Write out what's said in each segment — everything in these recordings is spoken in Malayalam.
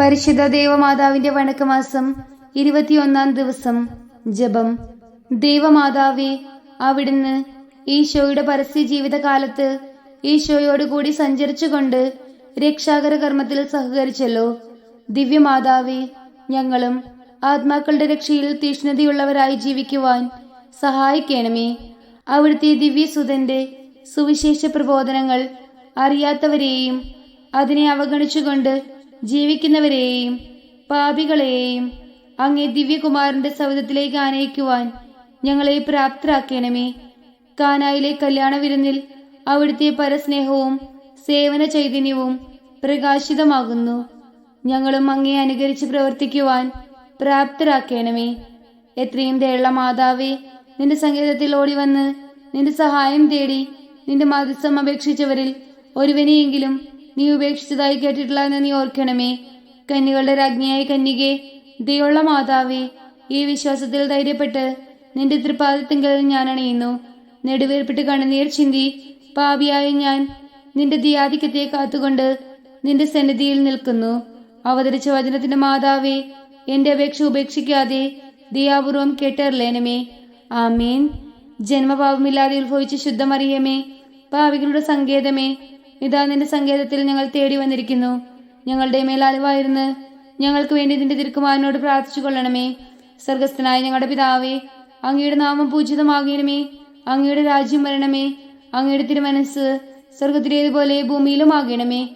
പരിശുദ്ധ ദേവമാതാവിന്റെ വണക്കമാസം ഇരുപത്തിയൊന്നാം ദിവസം ജപം. ദേവമാതാവേ അവിടുന്ന് ഈശോയുടെ പരസ്യ ജീവിതകാലത്ത് ഈശോയോടുകൂടി സഞ്ചരിച്ചുകൊണ്ട് രക്ഷാകര കർമ്മത്തിൽ സഹകരിച്ചല്ലോ. ദിവ്യമാതാവേ ഞങ്ങളും ആത്മാക്കളുടെ രക്ഷയിൽ തീഷ്ണതയുള്ളവരായി ജീവിക്കുവാൻ സഹായിക്കണമേ. അവിടുത്തെ ദിവ്യസുതന്റെ സുവിശേഷ പ്രബോധനങ്ങൾ അറിയാത്തവരെയും അതിനെ അവഗണിച്ചുകൊണ്ട് ജീവിക്കുന്നവരെയും പാപികളെയും അങ്ങേ ദിവ്യകുമാരന്റെ സൗദത്തിലേക്ക് ആനയിക്കുവാൻ ഞങ്ങളെ പ്രാപ്തരാക്കണമേ. കാനായിലെ കല്യാണ വിരുന്നിൽ അവിടുത്തെ പരസ്നേഹവും സേവന ചൈതന്യവും പ്രകാശിതമാകുന്നു. ഞങ്ങളും അങ്ങേ അനുകരിച്ച് പ്രവർത്തിക്കുവാൻ പ്രാപ്തരാക്കണമേ. എത്രയും ദയുള്ള മാതാവേ നിന്റെ സംഗീതത്തിൽ ഓടി വന്ന് നിന്റെ സഹായം തേടി നിന്റെ മധ്യസ്ഥം അപേക്ഷിച്ചവരിൽ ഒരുവനെയെങ്കിലും നീ ഉപേക്ഷിച്ചതായി കേട്ടിട്ടില്ല എന്ന് നീ ഓർക്കണമേ. കന്യകളുടെ രാജ്ഞിയായ കന്യകെ ദയുള്ള മാതാവേ ഈ വിശ്വാസത്തിൽ ധൈര്യപ്പെട്ട് നിന്റെ തൃപ്പാദത്തിങ്കൽ ഞാൻ അണിയുന്നു. നെടുവേർപ്പിട്ട് കണ്ണുനീർ ചിന്തി പാപിയായ ഞാൻ നിന്റെ ദിയാധിക്യത്തെ കാത്തുകൊണ്ട് നിന്റെ സന്നിധിയിൽ നിൽക്കുന്നു. അവതരിച്ച വചനത്തിന്റെ മാതാവേ എന്റെ അപേക്ഷ ഉപേക്ഷിക്കാതെ ദയാപൂർവം കേട്ടറിലേനമേ ആമേൻ. ജന്മപാപമില്ലാതെ ഉത്ഭവിച്ച ശുദ്ധമറിയമേ പാവികളുടെ സങ്കേതമേ ഇതാ നിന്റെ സങ്കേതത്തിൽ ഞങ്ങൾ തേടി വന്നിരിക്കുന്നു. ഞങ്ങളുടെ മേൽ അലിവായിരുന്ന് ഞങ്ങൾക്ക് വേണ്ടി നിന്റെ തിരുക്കുമാരനോട് പ്രാർത്ഥിച്ചു കൊള്ളണമേ. സ്വർഗസ്ഥനായ ഞങ്ങളുടെ പിതാവേ അങ്ങയുടെ നാമം പൂജിതമാകണമേ. അങ്ങയുടെ രാജ്യം വരണമേ. അങ്ങയുടെ തിരുമനസ് സ്വർഗത്തിലേതുപോലെ ഭൂമിയിലും ആകണമേ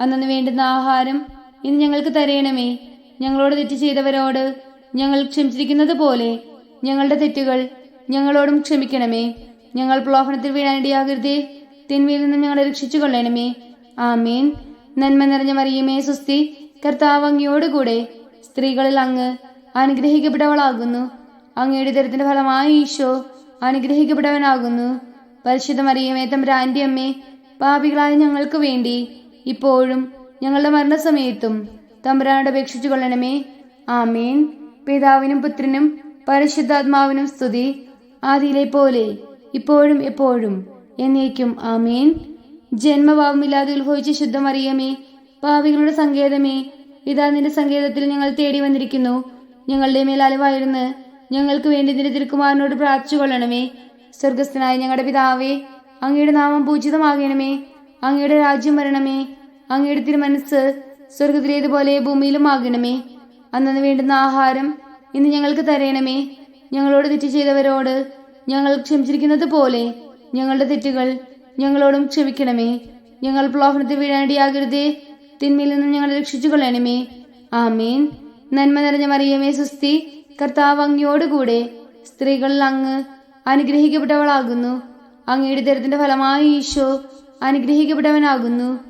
അന്നു വേണ്ടുന്ന ആഹാരം ഇന്ന് ഞങ്ങൾക്ക് തരയണമേ ഞങ്ങളോട് തെറ്റ് ചെയ്തവരോട് ഞങ്ങൾ ക്ഷമിച്ചിരിക്കുന്നത് പോലെ ഞങ്ങളുടെ തെറ്റുകൾ ഞങ്ങളോടും ക്ഷമിക്കണമേ. ഞങ്ങൾ പ്രലോഭനത്തിൽ വീഴാനിടയാകരുതേ. തിന്മയിൽ നിന്ന് ഞങ്ങളെ രക്ഷിച്ചു കൊള്ളണമേ ആമേൻ. നന്മ നിറഞ്ഞ മറിയമേ സുസ്തി കർത്താവ് അങ്ങയോടുകൂടെ സ്ത്രീകളിൽ അങ്ങ് അനുഗ്രഹിക്കപ്പെട്ടവളാകുന്നു. അങ്ങയുടെ ദരത്തിന്റെ ഫലമായി ഈശോ അനുഗ്രഹിക്കപ്പെട്ടവനാകുന്നു. പരിശുദ്ധ മറിയമേ തമ്പുരാന്റെ അമ്മേ പാപികളായ ഞങ്ങൾക്ക് വേണ്ടി ഇപ്പോഴും ഞങ്ങളുടെ മരണസമയത്തും തമ്പുരാനോട് അപേക്ഷിച്ചു കൊള്ളണമേ ആമീൻ. പിതാവിനും പുത്രനും പരിശുദ്ധാത്മാവിനും സ്തുതി. ആദിയിലെ പോലെ ഇപ്പോഴും എപ്പോഴും. എന്നേക്കും ആമീൻ. ജന്മഭാവമില്ലാതെ ഉത്ഭവിച്ച ശുദ്ധമറിയമേ പാവികളുടെ സങ്കേതമേ ഇതാ നിന്റെ സങ്കേതത്തിൽ ഞങ്ങൾ തേടി വന്നിരിക്കുന്നു. ഞങ്ങളുടെ മേൽ അലവായിരുന്ന് ഞങ്ങൾക്ക് വേണ്ടി നിന്റെ തിരുക്കുമാരനോട് പ്രാർത്ഥിച്ചു കൊള്ളണമേ. സ്വർഗസ്ഥനായ ഞങ്ങളുടെ പിതാവേ അങ്ങയുടെ നാമം പൂജിതമാകണമേ. അങ്ങയുടെ രാജ്യം വരണമേ. അങ്ങയുടെ തിരുമനസ് സ്വർഗത്തിലേതുപോലെ ഭൂമിയിലും ആകണമേ. അന്നു വേണ്ടുന്ന ആഹാരം ഇന്ന് ഞങ്ങൾക്ക് തരയണമേ ഞങ്ങളോട് തെറ്റ് ചെയ്തവരോട് ഞങ്ങൾ ക്ഷമിച്ചിരിക്കുന്നത് പോലെ ഞങ്ങളുടെ തെറ്റുകൾ ഞങ്ങളോടും ക്ഷമിക്കണമേ. ഞങ്ങൾ പ്രലോഭനത്തിൽ വീഴാണ്ടിയാകരുതേ തിന്മയിൽ നിന്ന് ഞങ്ങളെ രക്ഷിച്ചു കൊള്ളണമേ ആമേൻ. നന്മ നിറഞ്ഞ മറിയമേ സുസ്തി കർത്താവ് അങ്ങയോടുകൂടെ സ്ത്രീകളിൽ അങ്ങ് അനുഗ്രഹിക്കപ്പെട്ടവളാകുന്നു. അങ്ങയുടെ ദരത്തിന്റെ ഫലമായി ഈശോ അനുഗ്രഹിക്കപ്പെട്ടവനാകുന്നു.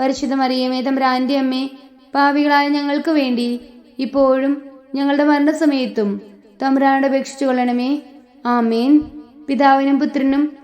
പരിശുദ്ധ മറിയമേ തമ്പ്രാന്റെ അമ്മേ പാവികളായ ഞങ്ങൾക്ക് വേണ്ടി ഇപ്പോഴും ഞങ്ങളുടെ മരണസമയത്തും തമ്പ്രാനോട് അപേക്ഷിച്ചു കൊള്ളണമേ ആമേൻ. പിതാവിനും പുത്രനും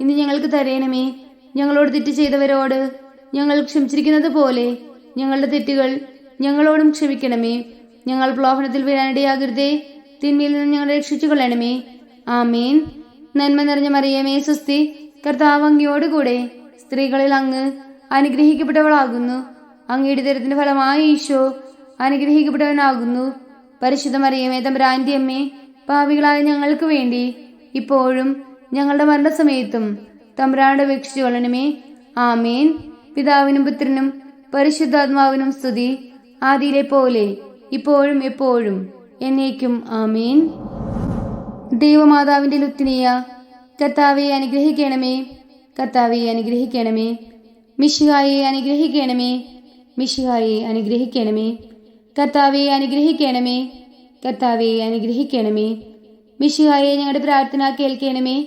ഇന്ന് ഞങ്ങൾക്ക് തരയണമേ ഞങ്ങളോട് തെറ്റ് ചെയ്തവരോട് ഞങ്ങൾ ക്ഷമിച്ചിരിക്കുന്നത് പോലെ ഞങ്ങളുടെ തെറ്റുകൾ ഞങ്ങളോടും ക്ഷമിക്കണമേ. ഞങ്ങൾ പ്രലോഭനത്തിൽ വരാനിടയാകരുതേ തിന്മയിൽ നിന്ന് ഞങ്ങളെ രക്ഷിച്ചു കൊള്ളണമേ ആമേൻ. നന്മ നിറഞ്ഞ മറിയമേ സുസ്തി കർത്താവ് അങ്ങയോടുകൂടെ സ്ത്രീകളിൽ അങ്ങ് അനുഗ്രഹിക്കപ്പെട്ടവളാകുന്നു. അങ്ങയുടെ ദരത്തിന്റെ ഫലമായ ഈശോ അനുഗ്രഹിക്കപ്പെട്ടവനാകുന്നു. പരിശുദ്ധ മറിയമേ തമ്പുരാന്റെ അമ്മേ പാവികളായ ഞങ്ങൾക്ക് വേണ്ടി ഇപ്പോഴും ഞങ്ങളുടെ മരണസമയത്തും തമ്പുരാനോട് അപേക്ഷിച്ചു കൊള്ളണമേ. ആമേൻ. പിതാവിനും പുത്രനും പരിശുദ്ധാത്മാവിനും സ്തുതി. ആദിയിലെ പോലെ ഇപ്പോഴും എപ്പോഴും എന്നേക്കും ആമീൻ. ദൈവമാതാവിന്റെ ലുത്തിനിയ കത്താവയെ അനുഗ്രഹിക്കണമേ. കത്താവയെ അനുഗ്രഹിക്കണമേ. മിഷിഹായെ അനുഗ്രഹിക്കണമേ. മിഷിഹായെ അനുഗ്രഹിക്കണമേ. കത്താവയെ അനുഗ്രഹിക്കണമേ. കത്താവയെ അനുഗ്രഹിക്കണമേ. മിഷിഹായെ ഞങ്ങളുടെ പ്രാർത്ഥന കേൾക്കണമേ.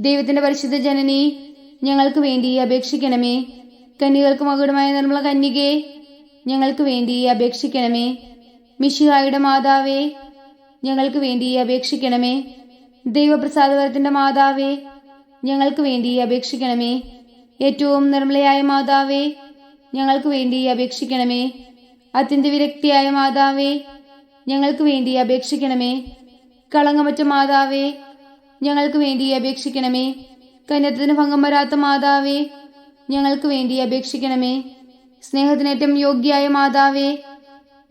ദൈവത്തിന്റെ പരിശുദ്ധ ജനനി ഞങ്ങൾക്ക് വേണ്ടി അപേക്ഷിക്കണമേ. കന്യകൾക്ക് മകുടമായ നിർമ്മല കന്യകെ ഞങ്ങൾക്ക് വേണ്ടി അപേക്ഷിക്കണമേ. മിഷിഹായുടെ മാതാവേ ഞങ്ങൾക്ക് വേണ്ടി അപേക്ഷിക്കണമേ. ദൈവപ്രസാദവരത്തിന്റെ മാതാവേ ഞങ്ങൾക്ക് വേണ്ടി അപേക്ഷിക്കണമേ. ഏറ്റവും നിർമ്മലയായ മാതാവേ ഞങ്ങൾക്ക് വേണ്ടി അപേക്ഷിക്കണമേ. അത്യന്ത വിരക്തിയായ മാതാവേ ഞങ്ങൾക്ക് വേണ്ടി അപേക്ഷിക്കണമേ. കളങ്കമറ്റ മാതാവേ ഞങ്ങൾക്ക് വേണ്ടി അപേക്ഷിക്കണമേ. കന്യത്തിന് ഭംഗം വരാത്ത മാതാവേ ഞങ്ങൾക്ക് വേണ്ടി അപേക്ഷിക്കണമേ. സ്നേഹത്തിനേറ്റം യോഗ്യായ മാതാവേ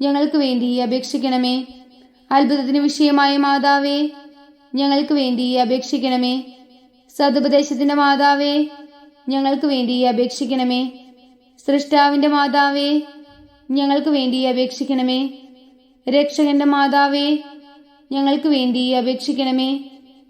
ഞങ്ങൾക്ക് വേണ്ടി അപേക്ഷിക്കണമേ. അത്ഭുതത്തിന് വിഷയമായ മാതാവേ ഞങ്ങൾക്ക് വേണ്ടി അപേക്ഷിക്കണമേ. സതുപദേശത്തിന്റെ മാതാവേ ഞങ്ങൾക്ക് വേണ്ടി അപേക്ഷിക്കണമേ. സൃഷ്ടാവിന്റെ മാതാവേ ഞങ്ങൾക്ക് വേണ്ടി അപേക്ഷിക്കണമേ. രക്ഷകന്റെ മാതാവേ ഞങ്ങൾക്ക് വേണ്ടി അപേക്ഷിക്കണമേ.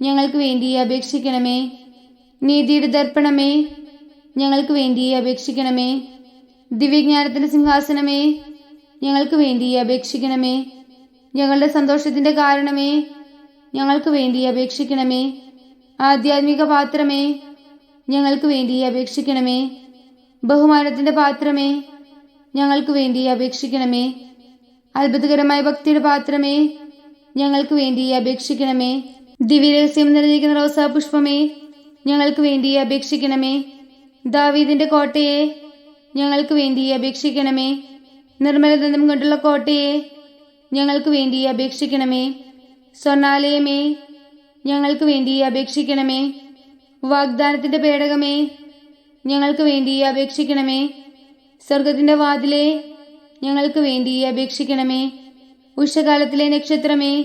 ഞങ്ങൾക്ക് വേണ്ടി അപേക്ഷിക്കണമേ. നീതിയുടെ ദർപ്പണമേ. ഞങ്ങൾക്ക് വേണ്ടി അപേക്ഷിക്കണമേ. ദിവ്യജ്ഞാനത്തിന്റെ സിംഹാസനമേ. ഞങ്ങൾക്ക് വേണ്ടി അപേക്ഷിക്കണമേ. ഞങ്ങളുടെ സന്തോഷത്തിന്റെ കാരണമേ. ഞങ്ങൾക്ക് വേണ്ടി അപേക്ഷിക്കണമേ. ആധ്യാത്മിക പാത്രമേ. ഞങ്ങൾക്ക് വേണ്ടി അപേക്ഷിക്കണമേ. ബഹുമാനത്തിന്റെ പാത്രമേ. ഞങ്ങൾക്ക് വേണ്ടി അപേക്ഷിക്കണമേ. അത്ഭുതകരമായ ഭക്തിയുടെ പാത്രമേ. ഞങ്ങൾക്ക് വേണ്ടി അപേക്ഷിക്കണമേ. ദിവ്യരഹസ്യം നിറഞ്ഞിരിക്കുന്ന റോസാ പുഷ്പമേ ഞങ്ങൾക്ക് വേണ്ടി അപേക്ഷിക്കണമേ. ദാവീദിന്റെ കോട്ടയെ ഞങ്ങൾക്ക് വേണ്ടി അപേക്ഷിക്കണമേ. നിർമ്മലദന്തം കൊണ്ടുള്ള കോട്ടയെ ഞങ്ങൾക്ക് വേണ്ടി അപേക്ഷിക്കണമേ. സ്വർണാലയമേ ഞങ്ങൾക്ക് വേണ്ടി അപേക്ഷിക്കണമേ. വാഗ്ദാനത്തിന്റെ പേടകമേ ഞങ്ങൾക്ക് വേണ്ടി അപേക്ഷിക്കണമേ. സ്വർഗത്തിന്റെ വാതിലേ ഞങ്ങൾക്ക് വേണ്ടി അപേക്ഷിക്കണമേ. ഉഷകാലത്തിലെ നക്ഷത്രമേ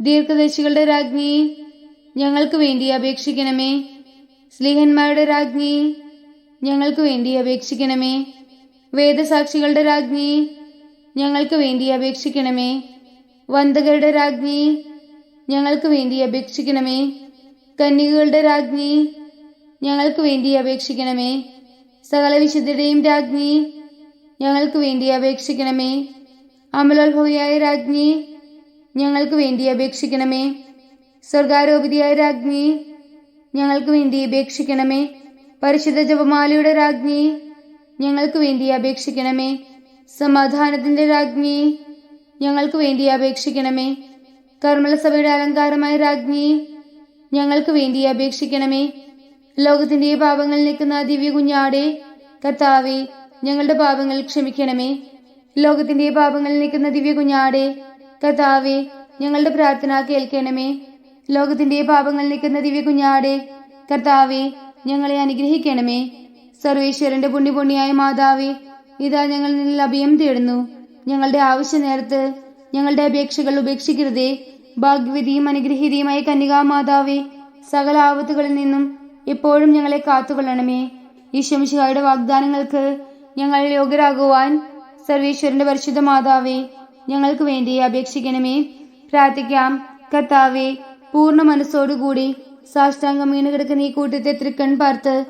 ദീർഘദർശികളുടെ രാജ്ഞി ഞങ്ങൾക്ക് വേണ്ടി അപേക്ഷിക്കണമേ. സ്ലീഹന്മാരുടെ രാജ്ഞി ഞങ്ങൾക്ക് വേണ്ടി അപേക്ഷിക്കണമേ. വേദസാക്ഷികളുടെ രാജ്ഞി ഞങ്ങൾക്ക് വേണ്ടി അപേക്ഷിക്കണമേ. വന്തകരുടെ രാജ്ഞി ഞങ്ങൾക്ക് വേണ്ടി അപേക്ഷിക്കണമേ. കന്യകകളുടെ രാജ്ഞി ഞങ്ങൾക്ക് വേണ്ടി അപേക്ഷിക്കണമേ. സകല വിശുദ്ധരുടെയും രാജ്ഞി ഞങ്ങൾക്ക് വേണ്ടി അപേക്ഷിക്കണമേ. അമലോത്ഭവിയായ രാജ്ഞി ഞങ്ങൾക്ക് വേണ്ടി അപേക്ഷിക്കണമേ. സ്വർഗാരോപിതിയായ രാജ്ഞി ഞങ്ങൾക്ക് വേണ്ടി അപേക്ഷിക്കണമേ. പരിശുദ്ധ ജപമാലയുടെ രാജ്ഞി ഞങ്ങൾക്ക് വേണ്ടി അപേക്ഷിക്കണമേ. സമാധാനത്തിന്റെ രാജ്ഞി ഞങ്ങൾക്ക് വേണ്ടി അപേക്ഷിക്കണമേ. കർമ്മലസഭയുടെ അലങ്കാരമായ രാജ്ഞി ഞങ്ങൾക്ക് വേണ്ടി അപേക്ഷിക്കണമേ. ലോകത്തിന്റെ പാപങ്ങൾ നിൽക്കുന്ന ദിവ്യ കുഞ്ഞാടെ കർത്താവെ ഞങ്ങളുടെ പാപങ്ങൾ ക്ഷമിക്കണമേ. ലോകത്തിന്റെ പാപങ്ങൾ നിൽക്കുന്ന ദിവ്യ കുഞ്ഞാടെ കർത്താവെ ഞങ്ങളുടെ പ്രാർത്ഥന കേൾക്കണമേ. ലോകത്തിന്റെ പാപങ്ങൾ നിൽക്കുന്ന ദിവ്യ കുഞ്ഞാടെ കർത്താവെ ഞങ്ങളെ അനുഗ്രഹിക്കണമേ. സർവേശ്വരന്റെ പുണ്യപുണ്യായ മാതാവേ ഇതാ ഞങ്ങൾ നിന്നിൽ അഭയം തേടുന്നു. ഞങ്ങളുടെ ആവശ്യ നേരത്ത് ഞങ്ങളുടെ അപേക്ഷകൾ ഉപേക്ഷിക്കരുതേ. ഭാഗ്യവതിയും അനുഗ്രഹീതയുമായ കന്യകാ മാതാവെ സകല ആപത്തുകളിൽ നിന്നും എപ്പോഴും ഞങ്ങളെ കാത്തുകൊള്ളണമേ. ഈശ്വമിശിഹായുടെ വാഗ്ദാനങ്ങൾക്ക് ഞങ്ങൾ യോഗ്യരാകുവാൻ സർവേശ്വരന്റെ പരിശുദ്ധ മാതാവേ ഞങ്ങൾക്ക് വേണ്ടി അപേക്ഷിക്കണമേ. പ്രാർത്ഥിക്കാം. കർത്താവെ പൂർണ മനസ്സോടുകൂടി സാഷ്ടാംഗം വീണ് കിടക്കുന്ന ഈ കൂട്ടത്തെ തൃക്കൺ പാർത്ത്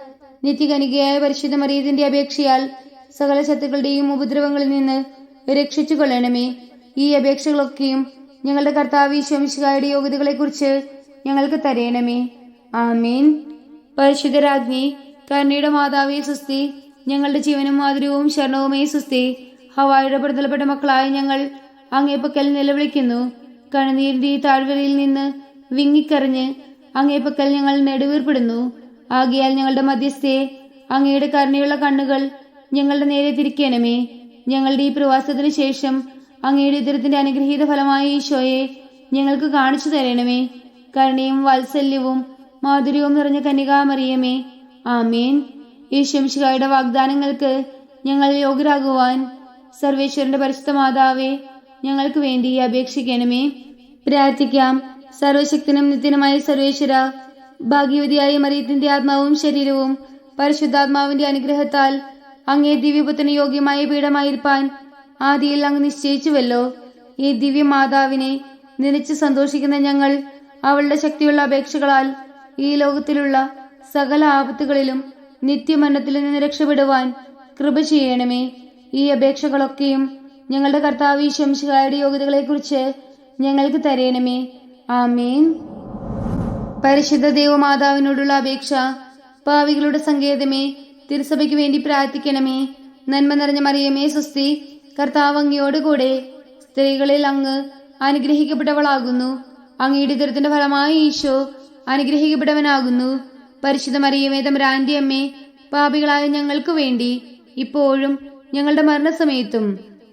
നിത്യകനികയായ പരിശുദ്ധ മറിയതിന്റെ അപേക്ഷയാൽ സകല ശത്രുക്കളുടെയും ഉപദ്രവങ്ങളിൽ നിന്ന് രക്ഷിച്ചു കൊള്ളണമേ ഈ അപേക്ഷകളൊക്കെയും ഞങ്ങളുടെ കർത്താവ് ശോമിശികായുടെ യോഗ്യതകളെ കുറിച്ച് ഞങ്ങൾക്ക് തരയണമേ ആമീൻ. പരിശുദ്ധരാജ്ഞി കരുണയുടെ മാതാവേ സുസ്തി ഞങ്ങളുടെ ജീവനും മാധുര്യവും ശരണവുമേ സുസ്തി ഹവായുടെ പ്രതലപ്പെട്ട മക്കളായ ഞങ്ങൾ അങ്ങേപ്പക്കൽ നിലവിളിക്കുന്നു. കണ്ണുനീരിന്റെ ഈ താഴ്വരയിൽ നിന്ന് വിങ്ങിക്കറിഞ്ഞ് അങ്ങേപ്പക്കൽ ഞങ്ങൾ നെടുവീർപ്പെടുന്നു. ആകിയാൽ ഞങ്ങളുടെ മധ്യസ്ഥയെ അങ്ങയുടെ കരുണയുള്ള കണ്ണുകൾ ഞങ്ങളുടെ നേരെ തിരിക്കണമേ. ഞങ്ങളുടെ ഈ പ്രവാസത്തിന് ശേഷം അങ്ങയുടെ ഉദരത്തിന്റെ അനുഗ്രഹീത ഫലമായ ഈശോയെ ഞങ്ങൾക്ക് കാണിച്ചു തരണമേ. കരുണയും വാത്സല്യവും മാധുര്യവും നിറഞ്ഞ കന്യകാമറിയമേ. ആമേൻ. യേശുമിശിഹായുടെ വാഗ്ദാനങ്ങൾക്ക് ഞങ്ങൾ യോഗ്യരാകുവാൻ സർവേശ്വരന്റെ പരിശുദ്ധ മാതാവേ ഞങ്ങൾക്ക് വേണ്ടി അപേക്ഷിക്കണമേ. പ്രാർത്ഥിക്കാം. സർവശക്തനും നിത്യനുമായ സർവേശ്വര ഭാഗ്യവതിയായ മറിയത്തിന്റെ ആത്മാവും ശരീരവും പരിശുദ്ധാത്മാവിന്റെ അനുഗ്രഹത്താൽ അങ്ങേ ദിവ്യപുത്രന് യോഗ്യമായ പീഠമായിരിക്കാൻ ആദിയിൽ അങ്ങ് നിശ്ചയിച്ചുവല്ലോ. ഈ ദിവ്യ മാതാവിനെ നിലച്ച് സന്തോഷിക്കുന്ന ഞങ്ങൾ അവളുടെ ശക്തിയുള്ള അപേക്ഷകളാൽ ഈ ലോകത്തിലുള്ള സകല ആപത്തുകളിലും നിത്യമരണത്തിൽ നിന്ന് രക്ഷപ്പെടുവാൻ കൃപ ചെയ്യണമേ. ഈ അപേക്ഷകളൊക്കെയും ഞങ്ങളുടെ കർത്താവ് ശംശികായുടെ യോഗ്യതകളെക്കുറിച്ച് ഞങ്ങൾക്ക് തരയണമേ ആമേൻ. പരിശുദ്ധ ദേവമാതാവിനോടുള്ള അപേക്ഷ പാവികളുടെ സങ്കേതമേ തിരുസഭയ്ക്ക് വേണ്ടി പ്രാർത്ഥിക്കണമേ. നന്മ നിറഞ്ഞ മറിയമേ സ്വസ്തി കർത്താവ് അങ്ങയോടുകൂടെ സ്ത്രീകളിൽ അങ്ങ് അനുഗ്രഹിക്കപ്പെട്ടവളാകുന്നു. അങ്ങയുടെ ഇതരത്തിന്റെ ഫലമായി ഈശോ അനുഗ്രഹിക്കപ്പെട്ടവനാകുന്നു. പരിശുദ്ധ മറിയമേ തമ്പുരാന്റെ അമ്മേ പാപികളായ ഞങ്ങൾക്ക് വേണ്ടി ഇപ്പോഴും ഞങ്ങളുടെ മരണസമയത്തും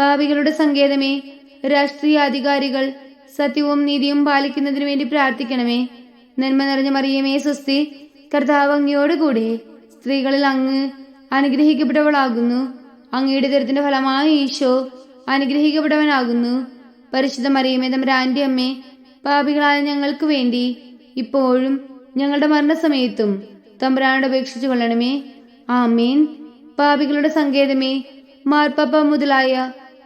പാപികളുടെ സങ്കേതമേ രാഷ്ട്രീയ അധികാരികൾ സത്യവും നീതിയും പാലിക്കുന്നതിനു വേണ്ടി പ്രാർത്ഥിക്കണമേ. നന്മ നിറഞ്ഞ മറിയമേ സ്വസ്തി കർത്താവ് അങ്ങയോടുകൂടെ സ്ത്രീകളിൽ അങ്ങ് അനുഗ്രഹിക്കപ്പെട്ടവളാകുന്നു. അങ്ങയുടെ ദരത്തിന്റെ ഫലമായി ഈശോ അനുഗ്രഹിക്കപ്പെട്ടവനാകുന്നു. പരിശുദ്ധ മറിയമേ തമ്പുരാന്റെ അമ്മേ പാപികളായ ഞങ്ങൾക്ക് വേണ്ടി ഇപ്പോഴും ഞങ്ങളുടെ മരണസമയത്തും തമ്പുരാനോട് അപേക്ഷിച്ചു കൊള്ളണമേ. ആമീൻ. പാപികളുടെ സങ്കേതമേ മാർപ്പാപ്പ മുതലായ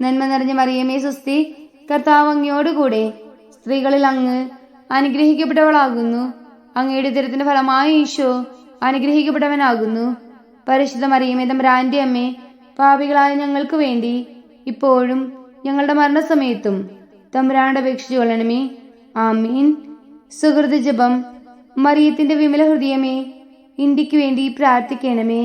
നന്മ നിറഞ്ഞ മറിയമേ സുസ്തി കർത്താവ് അങ്ങയോടുകൂടെ സ്ത്രീകളിൽ അങ്ങ് അനുഗ്രഹിക്കപ്പെട്ടവളാകുന്നു. അങ്ങയുടെ തിരത്തിന്റെ ഫലമായി ഈശോ അനുഗ്രഹിക്കപ്പെട്ടവനാകുന്നു. പരിശുദ്ധ മറിയമേ തമ്പുരാന്റെ അമ്മേ പാപികളായ ഞങ്ങൾക്ക് വേണ്ടി ഇപ്പോഴും ഞങ്ങളുടെ മരണസമയത്തും തമ്പുരാനോട് അപേക്ഷിച്ചു കൊള്ളണമേ. ആമീൻ. സുഹൃത് ജപം മറിയത്തിന്റെ വിമല ഹൃദയമേ ഇന്ത്യയ്ക്ക് വേണ്ടി പ്രാർത്ഥിക്കണമേ.